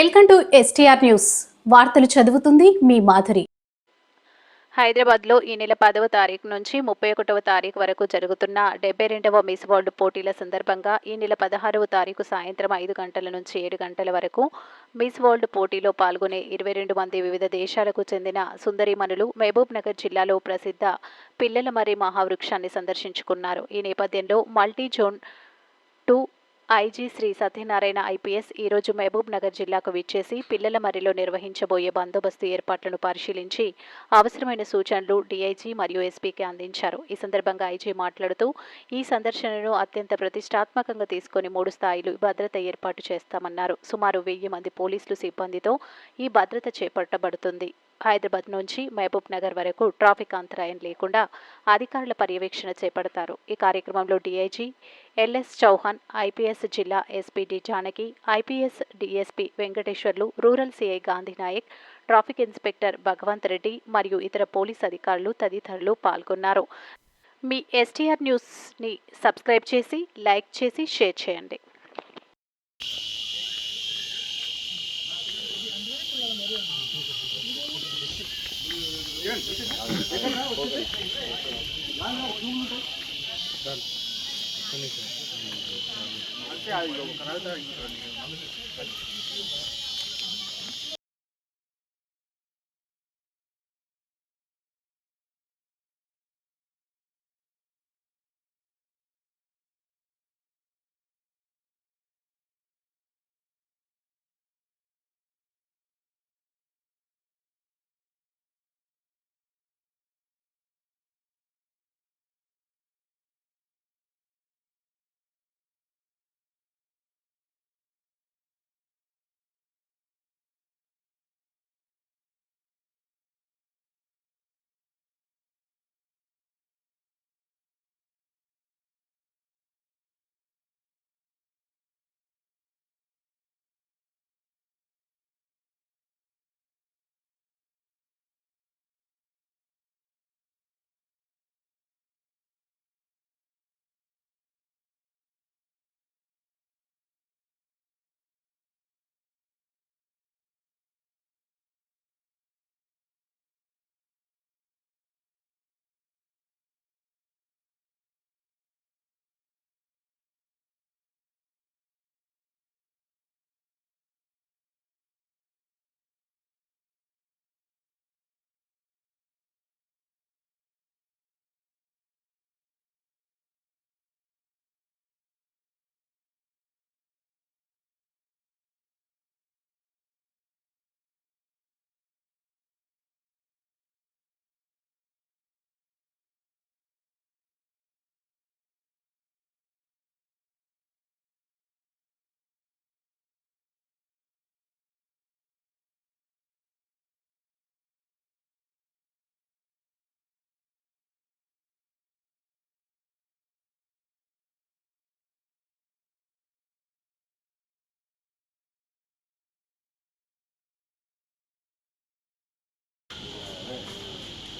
Welcome to STR news. వార్తలు చదువుతుంది మీ మాధురి. హైదరాబాద్లో ఈ నెల పదవ తారీఖు నుంచి ముప్పై ఒకటవ తారీఖు వరకు జరుగుతున్న డెబ్బై రెండవ మిస్ వరల్డ్ పోటీల సందర్భంగా ఈ నెల పదహారవ తారీఖు సాయంత్రం ఐదు గంటల నుంచి ఏడు గంటల వరకు మిస్ వరల్డ్ పోటీలో పాల్గొనే ఇరవై రెండు మంది వివిధ దేశాలకు చెందిన సుందరిమణులు మహబూబ్ నగర్ జిల్లాలో ప్రసిద్ధ పిల్లల మర్రి మహావృక్షాన్ని సందర్శించుకున్నారు. ఈ నేపథ్యంలో multi zone two IG Shri Satyanarayana IPS ఈరోజు మహబూబ్ నగర్ జిల్లాకు విచ్చేసి పిల్లల మర్రిలో నిర్వహించబోయే బందోబస్తు ఏర్పాట్లను పరిశీలించి అవసరమైన సూచనలు డీఐజీ మరియు ఎస్పీకి అందించారు. ఈ సందర్భంగా ఐజీ మాట్లాడుతూ ఈ సందర్శనను అత్యంత ప్రతిష్టాత్మకంగా తీసుకొని మూడు స్థాయిలు భద్రత ఏర్పాటు చేస్తామన్నారు. సుమారు వెయ్యి మంది పోలీసులు సిబ్బందితో ఈ భద్రత చేపట్టబడుతుంది. హైదరాబాద్ నుంచి మహబూబ్ నగర్ వరకు ట్రాఫిక్ అంతరాయం లేకుండా అధికారుల పర్యవేక్షణ చేపడతారు. ఈ కార్యక్రమంలో డీఐజీ ఎల్ఎస్ చౌహాన్ ఐపీఎస్ జిల్లా SP D Janaki IPS DSP Venkateswarlu rural CI Gandhi Naik traffic inspector Bhagwant Reddy మరియు ఇతర పోలీస్ అధికారులు తదితరులు పాల్గొన్నారు. మీ ఎస్టీఆర్ న్యూస్ని సబ్స్క్రైబ్ చేసి లైక్ చేసి షేర్ చేయండి. Thank you.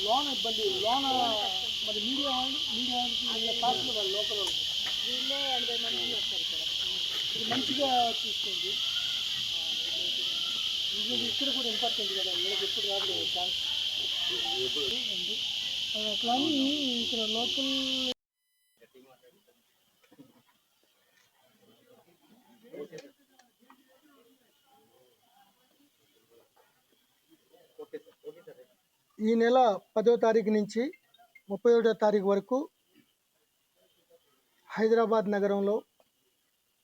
లోన్ ఇబ్బంది లోన్ మరి మీడియా వాళ్ళు మీడియా వాళ్ళకి పార్టీలు వాళ్ళు లోకల్ వాళ్ళు వీళ్ళే ఎనభై మంది వస్తారు ఇక్కడ ఇది మంచిగా చూసుకోండి ఇక్కడ కూడా ఇంపార్టెంట్ కదా వీళ్ళకి ఎప్పుడు రాదు ఛాన్స్. అట్లా ఇక్కడ లోకల్ ఈ నెల పదో తారీఖు నుంచి ముప్పై ఒకటో తారీఖు వరకు హైదరాబాద్ నగరంలో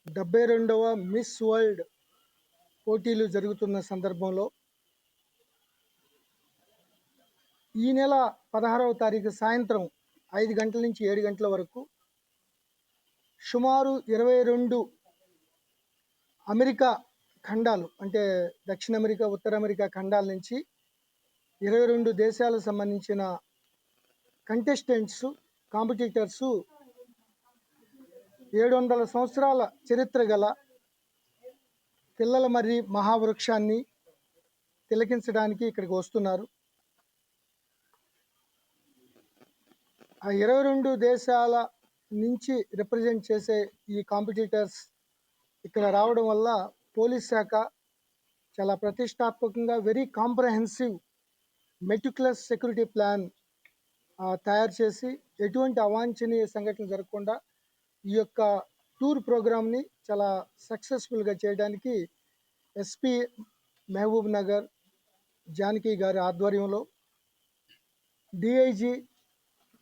డెబ్బై రెండవ మిస్ వరల్డ్ పోటీలు జరుగుతున్న సందర్భంలో ఈ నెల పదహారవ తారీఖు సాయంత్రం ఐదు గంటల నుంచి ఏడు గంటల వరకు సుమారు ఇరవై రెండు అమెరికా ఖండాలు అంటే దక్షిణ అమెరికా ఉత్తర అమెరికా ఖండాల నుంచి ఇరవై రెండు దేశాలకు సంబంధించిన కంటెస్టెంట్స్ కాంపిటీటర్స్ ఏడు వందల సంవత్సరాల చరిత్ర గల పిల్లల మర్రి మహావృక్షాన్ని తిలకించడానికి ఇక్కడికి వస్తున్నారు. ఆ ఇరవై రెండు దేశాల నుంచి రిప్రజెంట్ చేసే ఈ కాంపిటీటర్స్ ఇక్కడ రావడం వల్ల పోలీస్ శాఖ చాలా ప్రతిష్టాత్మకంగా very comprehensive meticulous security plan తయారు చేసి ఎటువంటి అవాంఛనీయ సంఘటనలు జరగకుండా ఈ యొక్క టూర్ ప్రోగ్రామ్ని చాలా సక్సెస్ఫుల్గా చేయడానికి ఎస్పీ మహబూబ్ నగర్ జానకి గారి ఆధ్వర్యంలో DIG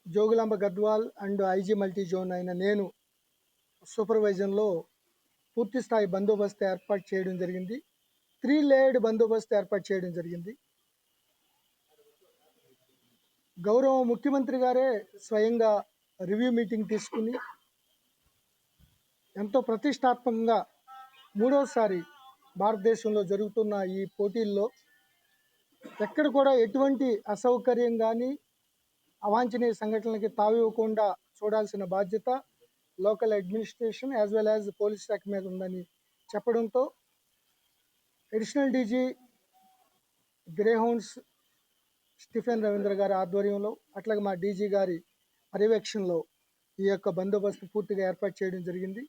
Jogulamba Gadwal and IG multi zone అయిన నేను సూపర్వైజన్లో పూర్తి స్థాయి బందోబస్తు ఏర్పాటు చేయడం జరిగింది. త్రీ లేయర్డ్ బందోబస్తు ఏర్పాటు చేయడం జరిగింది. గౌరవ ముఖ్యమంత్రి గారే స్వయంగా రివ్యూ మీటింగ్ తీసుకుని ఎంతో ప్రతిష్టాత్మకంగా మూడోసారి భారతదేశంలో జరుగుతున్న ఈ పోటీల్లో ఎక్కడ కూడా ఎటువంటి అసౌకర్యం కానీ అవాంఛనీయ సంఘటనలకి తావివ్వకుండా చూడాల్సిన బాధ్యత local administration as well as police శాఖ మీద ఉందని చెప్పడంతో additional DG Greyhounds Stephen Ravindra గారి ఆధ్వర్యంలో అట్లాగే మా డీజీ గారి పర్యవేక్షణలో ఈ యొక్క బందోబస్తు పూర్తిగా ఏర్పాటు చేయడం జరిగింది.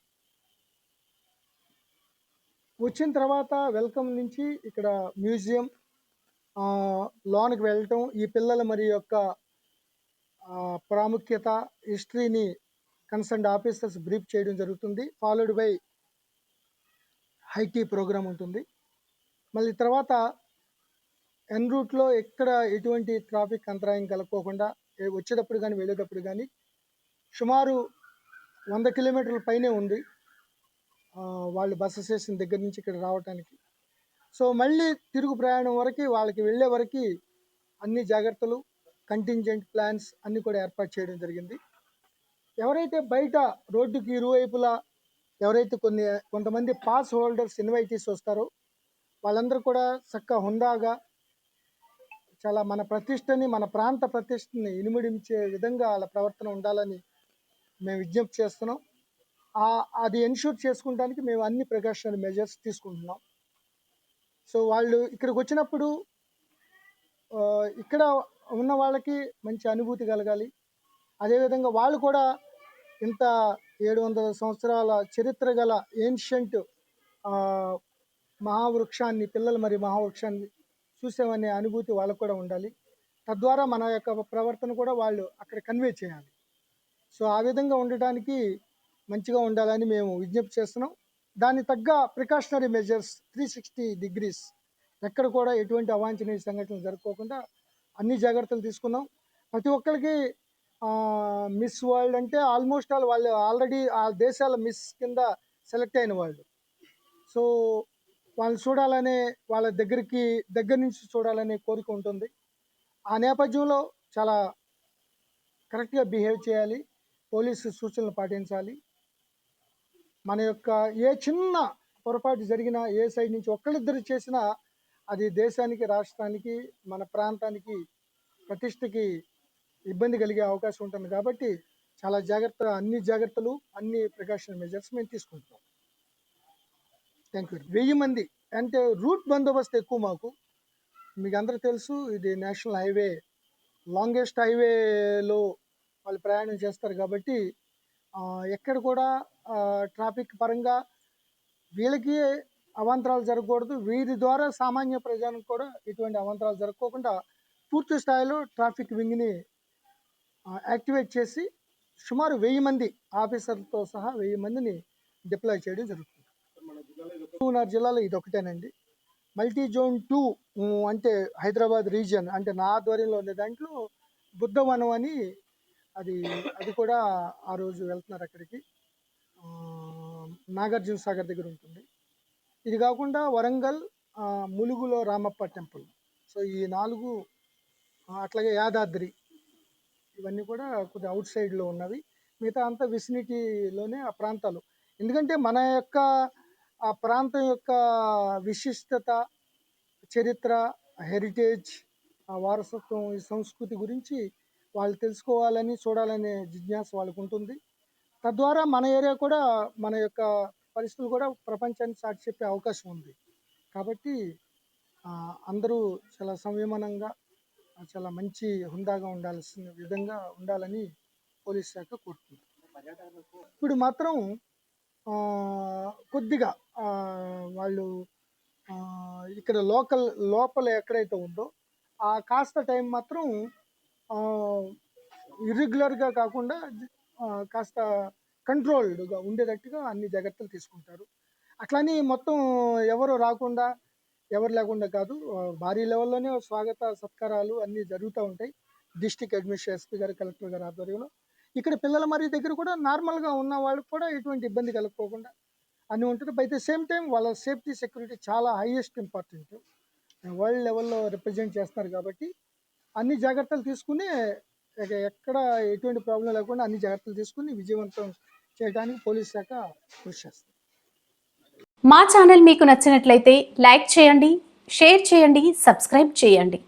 వచ్చిన తర్వాత వెల్కమ్ నుంచి ఇక్కడ మ్యూజియం లోనికి వెళ్ళటం ఈ పిల్లల మరి యొక్క ప్రాముఖ్యత హిస్టరీని కన్సర్న్ ఆఫీసర్స్ బ్రీఫ్ చేయడం జరుగుతుంది. ఫాలోడ్ బై హైటీ ప్రోగ్రామ్ ఉంటుంది. మళ్ళీ తర్వాత ఎన్ రూట్లో ఎక్కడ ఎటువంటి ట్రాఫిక్ అంతరాయం కలగకోకుండా వచ్చేటప్పుడు కానీ వెళ్ళేటప్పుడు కానీ సుమారు వంద కిలోమీటర్ల పైనే ఉంది. వాళ్ళు బస్సు స్టేషన్ దగ్గర నుంచి ఇక్కడ రావడానికి సో మళ్ళీ తిరుగు ప్రయాణం వరకు వాళ్ళకి వెళ్ళే వరకు అన్ని జాగ్రత్తలు కంటింజెంట్ ప్లాన్స్ అన్నీ కూడా ఏర్పాటు చేయడం జరిగింది. ఎవరైతే బయట రోడ్డుకి ఇరువైపులా ఎవరైతే కొన్ని కొంతమంది పాస్ హోల్డర్స్ ఇన్వైటీస్ వస్తారో వాళ్ళందరూ కూడా చక్క హుందాగా చాలా మన ప్రతిష్టని మన ప్రాంత ప్రతిష్టని ఇనుమిడించే విధంగా వాళ్ళ ప్రవర్తన ఉండాలని మేము విజ్ఞప్తి చేస్తున్నాం. ఆ- అది ఎన్ష్యూర్ చేసుకోవడానికి మేము అన్ని ప్రికాషనరీ మెజర్స్ తీసుకుంటున్నాం. సో వాళ్ళు ఇక్కడికి వచ్చినప్పుడు ఇక్కడ ఉన్న వాళ్ళకి మంచి అనుభూతి కలగాలి. అదేవిధంగా వాళ్ళు కూడా ఇంత ఏడు వందల సంవత్సరాల చరిత్ర గల ఏన్షియంట్ మహావృక్షాన్ని పిల్లలు మరి మహావృక్షాన్ని చూసామనే అనుభూతి వాళ్ళకు కూడా ఉండాలి. తద్వారా మన యొక్క ప్రవర్తన కూడా వాళ్ళు అక్కడ కన్వే చేయాలి. సో ఆ విధంగా ఉండటానికి మంచిగా ఉండాలని మేము విజ్ఞప్తి చేస్తున్నాం. దాన్ని తగ్గ precautionary measures three sixty degrees ఎక్కడ కూడా ఎటువంటి అవాంఛనీయ సంఘటనలు జరుపుకోకుండా అన్ని జాగ్రత్తలు తీసుకున్నాం. ప్రతి ఒక్కరికి మిస్ వరల్డ్ అంటే ఆల్మోస్ట్ ఆల్ వాళ్ళు ఆల్రెడీ ఆ దేశాల మిస్ కింద సెలెక్ట్ అయిన వాళ్ళు. సో వాళ్ళు చూడాలనే వాళ్ళ దగ్గరికి దగ్గర నుంచి చూడాలనే కోరిక ఉంటుంది. ఆ నేపథ్యంలో చాలా కరెక్ట్గా బిహేవ్ చేయాలి. పోలీసు సూచనలు పాటించాలి. మన యొక్క ఏ చిన్న పొరపాటు జరిగినా ఏ సైడ్ నుంచి ఒక్కళ్ళిద్దరు చేసినా అది దేశానికి రాష్ట్రానికి మన ప్రాంతానికి ప్రతిష్టకి ఇబ్బంది కలిగే అవకాశం ఉంటుంది. కాబట్టి చాలా జాగ్రత్త అన్ని జాగ్రత్తలు అన్ని ప్రికాషన్ మెజర్స్ మేము తీసుకుంటున్నాం. థ్యాంక్ యూ వెయ్యి మంది అంటే రూట్ బందోబస్తు ఎక్కువ మాకు. మీకు అందరూ తెలుసు ఇది నేషనల్ హైవే లాంగెస్ట్ హైవేలో వాళ్ళు ప్రయాణం చేస్తారు కాబట్టి ఎక్కడ కూడా ట్రాఫిక్ పరంగా వీళ్ళకి అవాంతరాలు జరగకూడదు. వీరి ద్వారా సామాన్య ప్రజలకు కూడా ఎటువంటి అవాంతరాలు జరగకోకుండా పూర్తి స్థాయిలో ట్రాఫిక్ వింగ్ని యాక్టివేట్ చేసి సుమారు వెయ్యి మంది ఆఫీసర్లతో సహా వెయ్యి మందిని డిప్లాయ్ చేయడం జరుగుతుంది. మహబూబ్నగర్ జిల్లాలో ఇది ఒకటేనండి. మల్టీ జోన్ టూ అంటే హైదరాబాద్ రీజియన్ అంటే నా ఆధ్వర్యంలో ఉండే దాంట్లో బుద్ధవనం అని అది అది కూడా ఆ రోజు వెళ్తున్నారు అక్కడికి. నాగార్జున సాగర్ దగ్గర ఉంటుంది. ఇది కాకుండా వరంగల్ ములుగులో రామప్ప టెంపుల్. సో ఈ నాలుగు అట్లాగే యాదాద్రి ఇవన్నీ కూడా కొద్దిగా అవుట్ సైడ్లో ఉన్నవి. మిగతా అంతా విసినిటీలోనే ఆ ప్రాంతాలు. ఎందుకంటే మన యొక్క ఆ ప్రాంతం యొక్క విశిష్టత చరిత్ర హెరిటేజ్ ఆ వారసత్వం ఈ సంస్కృతి గురించి వాళ్ళు తెలుసుకోవాలని చూడాలనే జిజ్ఞాస వాళ్ళకు ఉంటుంది తద్వారా మన ఏరియా కూడా మన యొక్క పరిస్థితులు కూడా ప్రపంచాన్ని సాటి చెప్పే అవకాశం ఉంది. కాబట్టి అందరూ చాలా సంయమనంగా చాలా మంచి హుందాగా ఉండాల్సిన విధంగా ఉండాలని పోలీస్ శాఖ కోరుతుంది ఇప్పుడు మాత్రం కొద్దిగా వాళ్ళు ఇక్కడ లోకల్ లోపల ఎక్కడైతే ఉందో ఆ కాస్త టైం మాత్రం ఇర్రెగ్యులర్గా కాకుండా కాస్త కంట్రోల్డ్గా ఉండేటట్టుగా అన్ని జాగ్రత్తలు తీసుకుంటారు. అట్లానే మొత్తం ఎవరు రాకుండా ఎవరు లేకుండా కాదు భారీ లెవెల్లోనే స్వాగత సత్కారాలు అన్నీ జరుగుతూ ఉంటాయి. డిస్టిక్ అడ్మినిస్ట్రేషన్ ఎస్పీ గారు కలెక్టర్ గారు ఆధ్వర్యంలో. ఇక్కడ పిల్లల మరి దగ్గర కూడా నార్మల్గా ఉన్న వాళ్ళకి కూడా ఎటువంటి ఇబ్బంది కలగకోకుండా అన్నీ ఉంటుంది బై ద సేమ్ టైం వాళ్ళ సేఫ్టీ సెక్యూరిటీ చాలా హైయెస్ట్ ఇంపార్టెంట్. వరల్డ్ లెవెల్లో రిప్రజెంట్ చేస్తున్నారు కాబట్టి అన్ని జాగ్రత్తలు తీసుకుని ఎక్కడ ఎటువంటి ప్రాబ్లం లేకుండా అన్ని జాగ్రత్తలు తీసుకుని విజయవంతం చేయడానికి పోలీస్ శాఖ కృషి చేస్తుంది. మా ఛానల్ మీకు నచ్చినట్లయితే లైక్ చేయండి షేర్ చేయండి సబ్స్క్రైబ్ చేయండి.